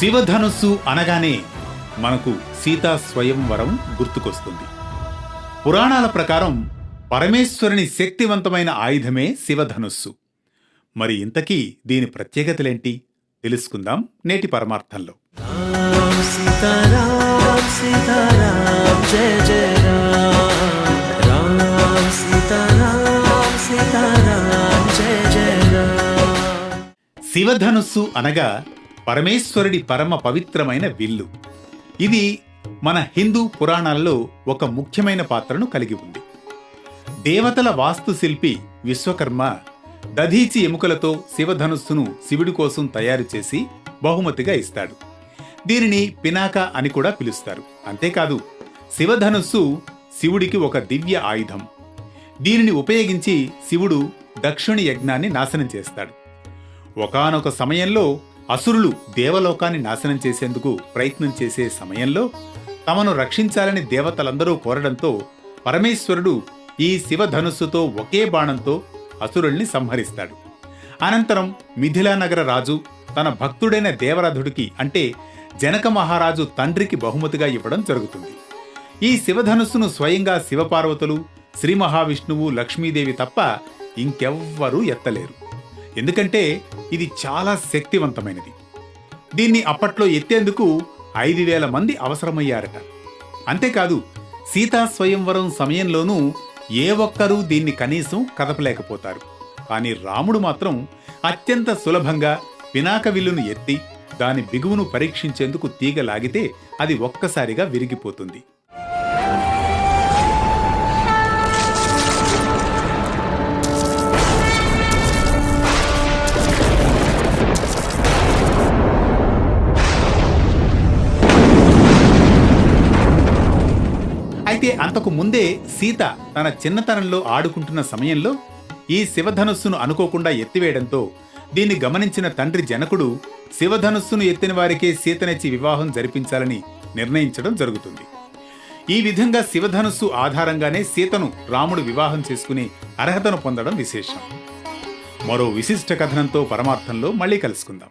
శివధనుస్సు అనగానే మనకు సీతా స్వయంవరం గుర్తుకొస్తుంది. పురాణాల ప్రకారం పరమేశ్వరుని శక్తివంతమైన ఆయుధమే శివధనుస్సు. మరి ఇంతకీ దీని ప్రత్యేకతలేంటి? తెలుసుకుందాం నేటి పరమార్థంలో. శివధనుస్సు అనగా పరమేశ్వరుడి పరమ పవిత్రమైన విల్లు. ఇది మన హిందూ పురాణాల్లో ఒక ముఖ్యమైన పాత్రను కలిగి ఉంది. దేవతల వాస్తుశిల్పి విశ్వకర్మ దధీచి ఎముకలతో శివధనుస్సును శివుడి కోసం తయారు చేసి బహుమతిగా ఇస్తాడు. దీనిని పినాక అని కూడా పిలుస్తారు. అంతేకాదు శివధనుస్సు శివుడికి ఒక దివ్య ఆయుధం. దీనిని ఉపయోగించి శివుడు దక్షిణ యజ్ఞాన్ని నాశనం చేస్తాడు. ఒకానొక సమయంలో అసురులు దేవలోకాన్ని నాశనం చేసేందుకు ప్రయత్నం చేసే సమయంలో తమను రక్షించాలని దేవతలందరూ కోరడంతో పరమేశ్వరుడు ఈ శివధనుస్సుతో ఒకే బాణంతో అసురుల్ని సంహరిస్తాడు. అనంతరం మిథిలా నగర రాజు తన భక్తుడైన దేవరథుడికి అంటే జనక మహారాజు తండ్రికి బహుమతిగా ఇవ్వడం జరుగుతుంది. ఈ శివధనుస్సును స్వయంగా శివపార్వతులు శ్రీ మహావిష్ణువు లక్ష్మీదేవి తప్ప ఇంకెవ్వరూ ఎత్తలేరు. ఎందుకంటే ఇది చాలా శక్తివంతమైనది. దీన్ని అప్పట్లో ఎత్తేందుకు ఐదు వేల మంది అవసరమయ్యారట. అంతేకాదు సీతా స్వయంవరం సమయంలోనూ ఏ ఒక్కరూ దీన్ని కనీసం కదపలేకపోతారు. కానీ రాముడు మాత్రం అత్యంత సులభంగా పినాక విల్లును ఎత్తి దాని బిగువును పరీక్షించేందుకు తీగ లాగితే అది ఒక్కసారిగా విరిగిపోతుంది. అయితే అంతకు ముందే సీత తన చిన్నతనంలో ఆడుకుంటున్న సమయంలో ఈ శివధనుస్సును అనుకోకుండా ఎత్తివేయడంతో దీన్ని గమనించిన తండ్రి జనకుడు శివధనుస్సును ఎత్తిన వారికే సీతనిచ్చి వివాహం జరిపించాలని నిర్ణయించడం జరుగుతుంది. ఈ విధంగా శివధనుస్సు ఆధారంగానే సీతను రాముడు వివాహం చేసుకుని అర్హతను పొందడం విశేషం. మరో విశిష్ట కథనంతో పరమార్థంలో మళ్ళీ కలుసుకుందాం.